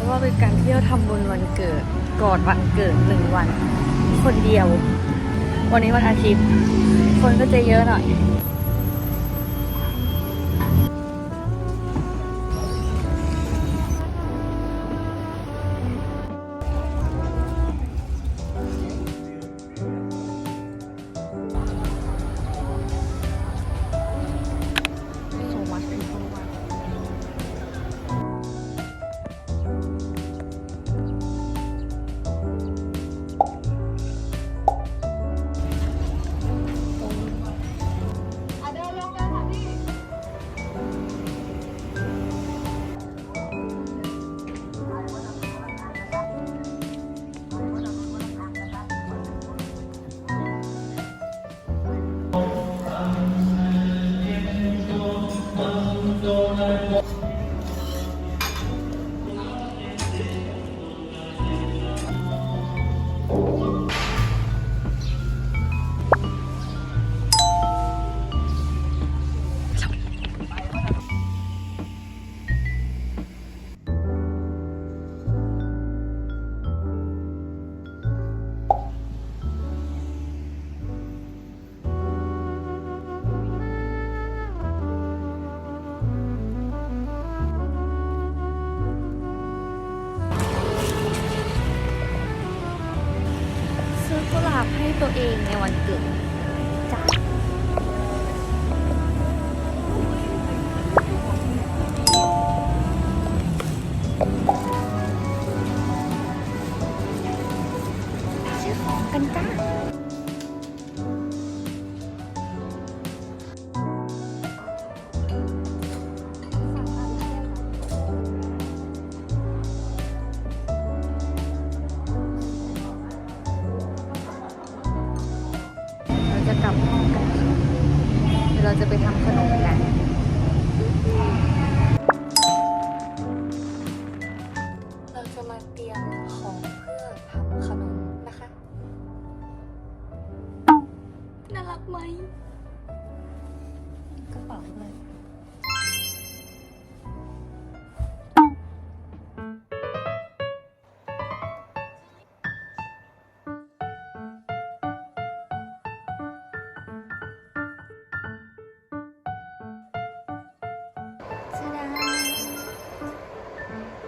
ราะว่าเป็นการเที่ยวทำบุญวันเกิดก่อนวันเกิดหนึ่งวัน คนเดียว วันนี้วันอาทิตย์ คนก็จะเยอะหน่อย ตัวเองในวันเกิดจ้าซื้อของกันจ้า จะกลับห้องกัน เดี๋ยวเราจะไปทำขนมกัน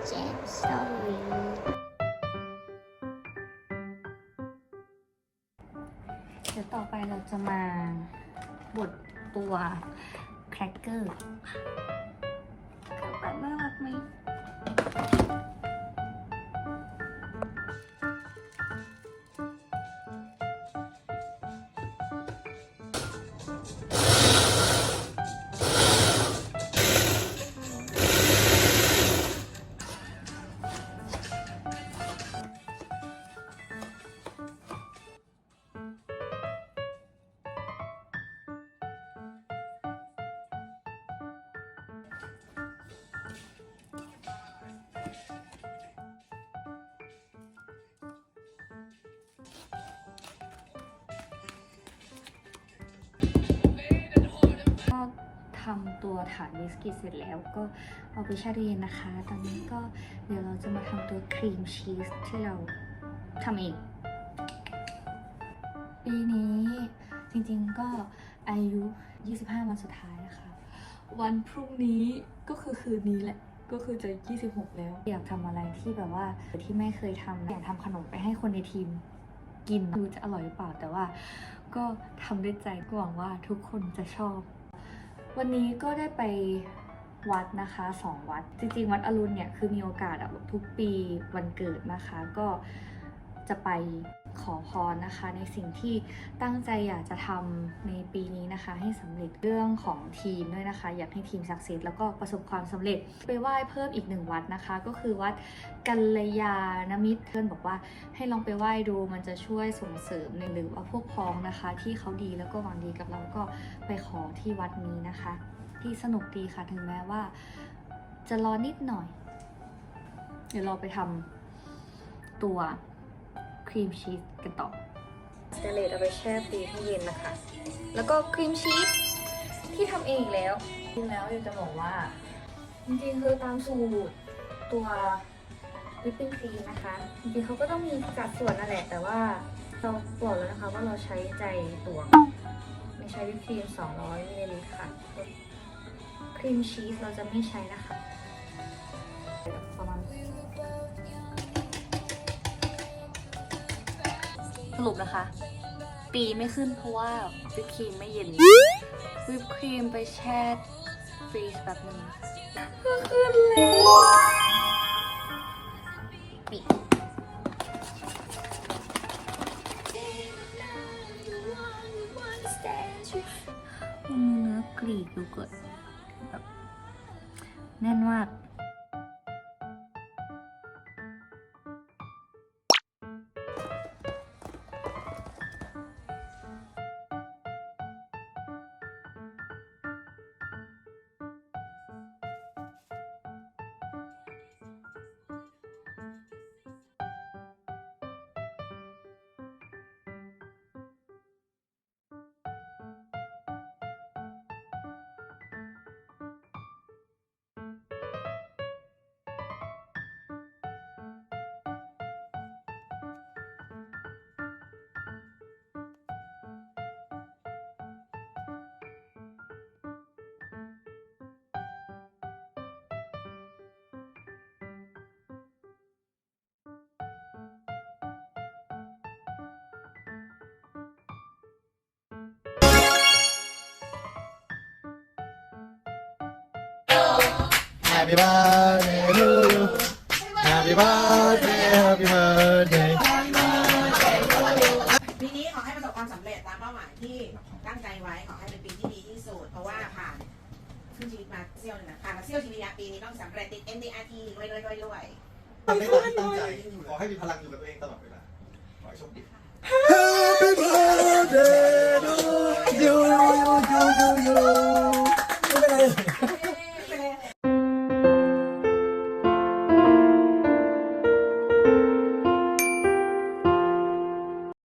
เจมส์สตอรี่เดี๋ยวต่อไปเราจะมาบดตัวแครกเกอร์ ทำตัวฐานบิสกิตเสร็จแล้วก็เอาไปแช่ตู้เย็นนะคะ ตอนนี้ก็เดี๋ยวเราจะมาทำตัวครีมชีสที่เราทำเอง ปีนี้จริงๆก็อายุ 25 วันสุดท้ายนะคะ วันพรุ่งนี้ก็คือคืนนี้แหละก็คือจะ 26 แล้ว อยากทำอะไรที่แบบว่าที่ไม่เคยทำอยากทำขนมไปให้คนในทีมกินดูจะอร่อยหรือเปล่าแต่ว่า ก็ทำด้วยใจก็หวังว่าทุกคนจะชอบ วันนี้ก็ได้ไปวัดนะคะสองวัด จริงๆ วัดอรุณเนี่ยคือมีโอกาสอะทุกปีวันเกิดนะคะ ก็จะไป ขอพรนะคะ ในสิ่งที่ตั้งใจอยากจะทำในปีนี้นะคะ ให้สำเร็จเรื่องของทีมด้วยนะคะ อยากให้ทีมสักเซสแล้วก็ประสบความสำเร็จไปไหว้เพิ่มอีกหนึ่งวัดนะคะ ก็คือวัดกัลยาณมิตรเพื่อนบอกว่าให้ลองไปไหว้ดูมันจะช่วยส่งเสริมในหรือว่าพวกพ้องนะคะ ที่เขาดีแล้วก็หวังดีกับเราก็ไปขอที่วัดนี้นะคะ ที่สนุกดีค่ะถึงแม้ว่า จะรอนิดหน่อย เดี๋ยวเราไปทำตัว ครีมชีสกันต่อสเตเลตเอาไปแช่ฟรีให้เย็นนะคะ แล้วก็ครีมชีสที่ทำเองอีกแล้วจริงแล้วอยากจะบอกว่า จริงๆคือตามสูตรตัววิปปิ้งครีมนะคะ จริงๆเขาก็ต้องมีสัดส่วนนั่นแหละ แต่ว่าเราบอกแล้วนะคะว่าเราใช้ใจตวงไม่ใช้วิปครีม 200มิลลิลิตรค่ะ ครีมชีสเราจะไม่ใช้นะคะ สรุปนะคะตีไม่ขึ้นเพราะว่าวิปครีมไม่เย็น วิปครีมไปแช่ฟรีซแบบนึงก็ขึ้นแล้วปิดมันเนื้อกรีกโยเกิร์ตแบบแน่นมาก Happy birthday to you. Happy birthday, happy birthday. ปีนี้ขอให้ประสบความสำเร็จตามเป้าหมายที่ตั้งใจไว้ ขอให้เป็นปีที่ดีที่สุด เพราะว่าผ่านครึ่งชีวิตมาเซี่ยวหนึงนะผ่านมาเซี่ยวชีวิตปีนี้ต้องสำเร็จติด MDRT รวยรวยรวยรวยทำได้ตามที่ตั้งใจขอให้มีพลังอยู่กับตัวเองตลอดเวลาขอให้โชคดี Happy birthday to you, you, you, you, you.